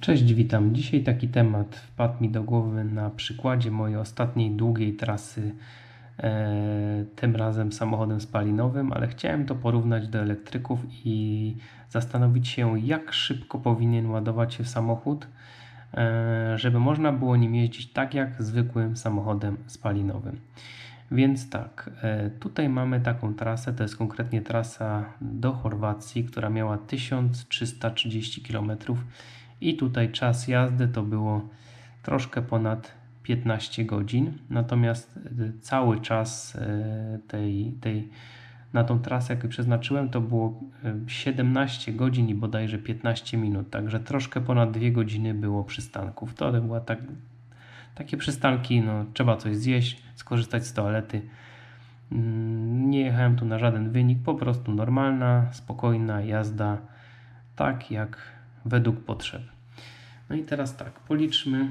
Cześć, witam. Dzisiaj taki temat wpadł mi do głowy na przykładzie mojej ostatniej długiej trasy, e, tym razem samochodem spalinowym, ale chciałem to porównać do elektryków i zastanowić się, jak szybko powinien ładować się samochód, e, żeby można było nim jeździć tak jak zwykłym samochodem spalinowym. Więc tak, e, tutaj mamy taką trasę, to jest konkretnie trasa do Chorwacji, która miała 1330 km i tutaj czas jazdy to było troszkę ponad 15 godzin, natomiast y, cały czas y, tej, tej na tą trasę, jaką przeznaczyłem, to było 17 y, godzin i bodajże 15 minut, także troszkę ponad 2 godziny było przystanków. To była tak, takie przystanki, no, trzeba coś zjeść, skorzystać z toalety. Mm, nie jechałem tu na żaden wynik, po prostu normalna, spokojna jazda, tak jak według potrzeb. No i teraz tak, policzmy,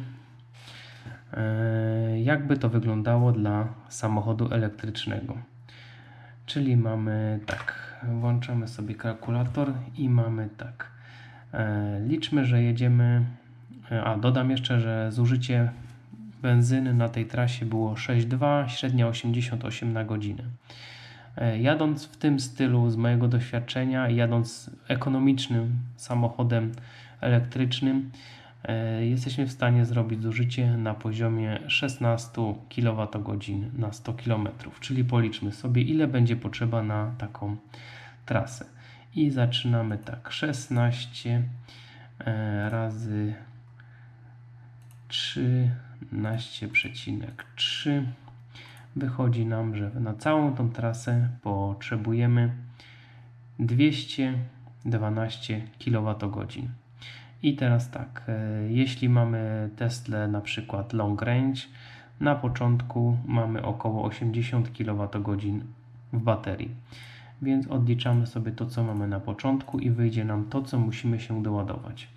e, jakby to wyglądało dla samochodu elektrycznego. Czyli mamy tak, włączamy sobie kalkulator i mamy tak. E, liczmy, że jedziemy. E, a dodam jeszcze, że zużycie benzyny na tej trasie było 6,2, średnia 88 na godzinę. Jadąc w tym stylu z mojego doświadczenia, jadąc ekonomicznym samochodem elektrycznym, e, jesteśmy w stanie zrobić zużycie na poziomie 16 kWh na 100 km. Czyli policzmy sobie, ile będzie potrzeba na taką trasę. I zaczynamy tak: 16 e, razy 13,3 wychodzi nam, że na całą tą trasę potrzebujemy 212 kWh. I teraz tak, e, jeśli mamy Tesla na przykład long range, na początku mamy około 80 kWh w baterii. Więc odliczamy sobie to, co mamy na początku i wyjdzie nam to, co musimy się doładować.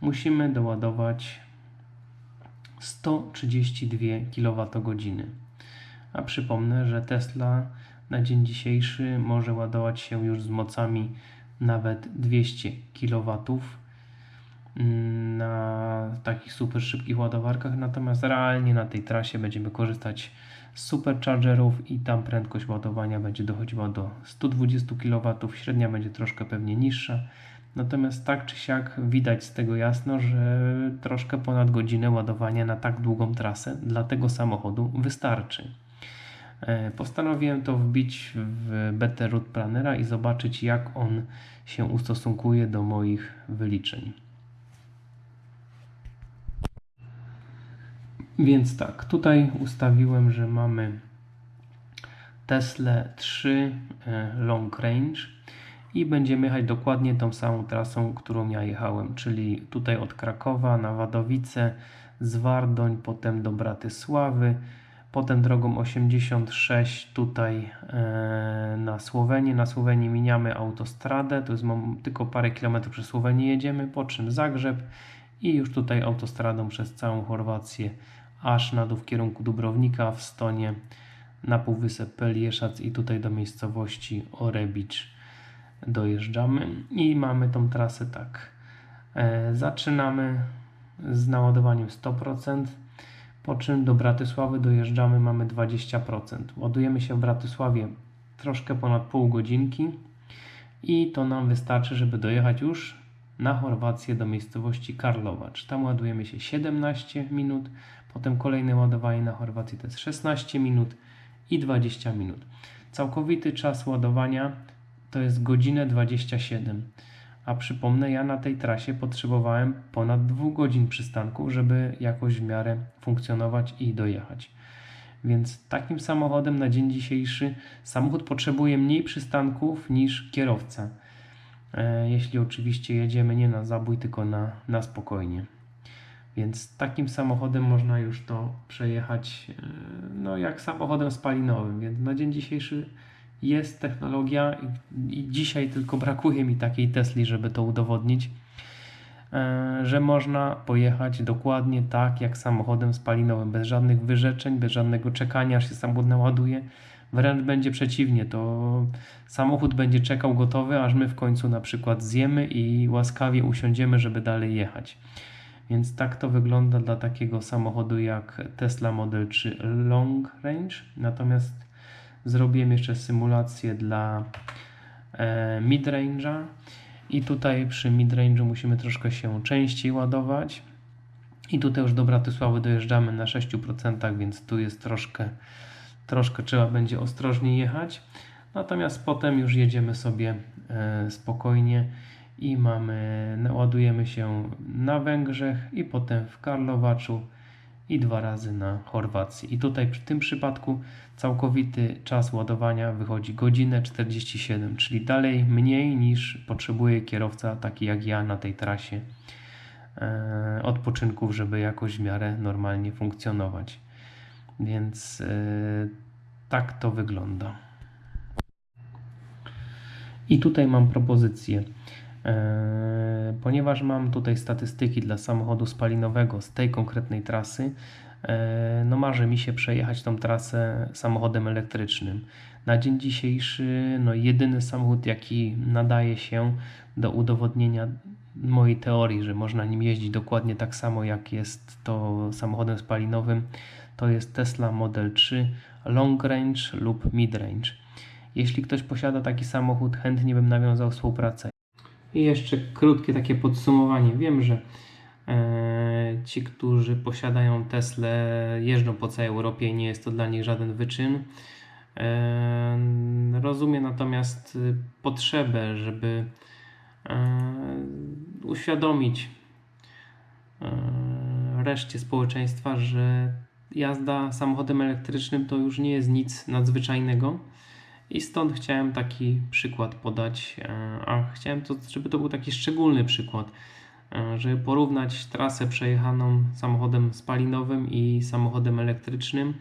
Musimy doładować 132 kWh. A przypomnę, że Tesla na dzień dzisiejszy może ładować się już z mocami nawet 200 kW mm, na takich super szybkich ładowarkach, natomiast realnie na tej trasie będziemy korzystać z superchargerów i tam prędkość ładowania będzie dochodziła do 120 kW, średnia będzie troszkę pewnie niższa. Natomiast tak czy siak widać z tego jasno, że troszkę ponad godzinę ładowania na tak długą trasę dla tego samochodu wystarczy. E, postanowiłem to wbić w Better Route Plannera i zobaczyć jak on się ustosunkuje do moich wyliczeń. Więc tak, tutaj ustawiłem, że mamy Tesla 3 e, Long Range i będziemy jechać dokładnie tą samą trasą, którą ja jechałem, czyli tutaj od Krakowa na Wadowice, z Wardoń, potem do Bratysławy, Potem drogą 86 tutaj e, na Słowenię. Na Słowenii miniamy autostradę, to jest tylko parę kilometrów przez Słowenię jedziemy, po czym Zagrzeb i już tutaj autostradą przez całą Chorwację aż na dół w kierunku Dubrownika w Stonie na półwysep Pelieszac i tutaj do miejscowości Orebicz dojeżdżamy i mamy tą trasę tak. E, zaczynamy z naładowaniem 100%. Po czym do Bratysławy dojeżdżamy, mamy 20%. Ładujemy się w Bratysławie troszkę ponad pół godzinki i to nam wystarczy, żeby dojechać już na Chorwację do miejscowości Karlowacz. Tam ładujemy się 17 minut, potem kolejne ładowanie na Chorwacji to jest 16 minut i 20 minut. Całkowity czas ładowania to jest godzinę 27. A przypomnę, ja na tej trasie potrzebowałem ponad 2 godzin przystanku, żeby jakoś w miarę funkcjonować i dojechać. Więc takim samochodem na dzień dzisiejszy samochód potrzebuje mniej przystanków niż kierowca. E, jeśli oczywiście jedziemy nie na zabój, tylko na, na spokojnie. Więc takim samochodem można już to przejechać e, no, jak samochodem spalinowym. Więc na dzień dzisiejszy jest technologia i dzisiaj tylko brakuje mi takiej Tesli, żeby to udowodnić, e, że można pojechać dokładnie tak jak samochodem spalinowym, bez żadnych wyrzeczeń, bez żadnego czekania, aż się samochód naładuje. Wręcz będzie przeciwnie, to samochód będzie czekał gotowy, aż my w końcu na przykład zjemy i łaskawie usiądziemy, żeby dalej jechać. Więc tak to wygląda dla takiego samochodu jak Tesla Model 3 Long Range. Natomiast zrobiłem jeszcze symulację dla e, mid-range'a i tutaj przy mid-range'u musimy troszkę się częściej ładować. I tutaj już do Bratysławy dojeżdżamy na 6%, więc tu jest troszkę, troszkę trzeba będzie ostrożnie jechać. Natomiast potem już jedziemy sobie e, spokojnie i mamy, ładujemy się na Węgrzech i potem w Karlowaczu i dwa razy na Chorwacji. I tutaj w tym przypadku całkowity czas ładowania wychodzi godzinę 47, czyli dalej mniej niż potrzebuje kierowca taki jak ja na tej trasie e, odpoczynków, żeby jakoś w miarę normalnie funkcjonować. Więc e, tak to wygląda. I tutaj mam propozycję. E, Ponieważ mam tutaj statystyki dla samochodu spalinowego z tej konkretnej trasy, e, no marzy mi się przejechać tą trasę samochodem elektrycznym. Na dzień dzisiejszy, no jedyny samochód, jaki nadaje się do udowodnienia mojej teorii, że można nim jeździć dokładnie tak samo jak jest to samochodem spalinowym, to jest Tesla Model 3 Long Range lub Mid Range. Jeśli ktoś posiada taki samochód, chętnie bym nawiązał współpracę. I jeszcze krótkie takie podsumowanie. Wiem, że e, ci, którzy posiadają Tesla, jeżdżą po całej Europie i nie jest to dla nich żaden wyczyn. E, rozumiem natomiast y, potrzebę, żeby e, uświadomić e, reszcie społeczeństwa, że jazda samochodem elektrycznym to już nie jest nic nadzwyczajnego. I stąd chciałem taki przykład podać, e, a chciałem, to, żeby to był taki szczególny przykład, e, żeby porównać trasę przejechaną samochodem spalinowym i samochodem elektrycznym.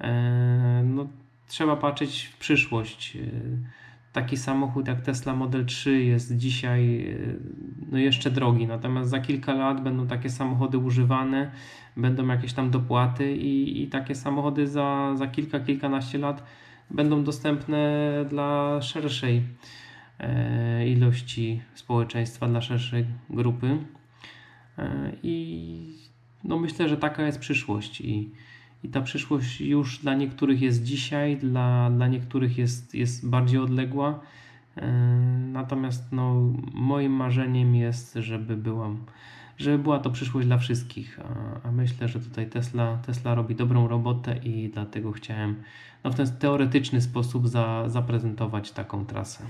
E, No, trzeba patrzeć w przyszłość. Taki samochód jak Tesla Model 3 jest dzisiaj no jeszcze drogi, natomiast za kilka lat będą takie samochody używane, będą jakieś tam dopłaty i, i takie samochody za, za kilka, kilkanaście lat będą dostępne dla szerszej e, ilości społeczeństwa, dla szerszej grupy. E, I no myślę, że taka jest przyszłość. I, i ta przyszłość już dla niektórych jest dzisiaj, dla, dla niektórych jest, jest bardziej odległa. E, Natomiast no, moim marzeniem jest, żeby była, żeby była to przyszłość dla wszystkich. A, myślę, że tutaj Tesla, Tesla robi dobrą robotę i dlatego chciałem no, w ten teoretyczny sposób za, zaprezentować taką trasę.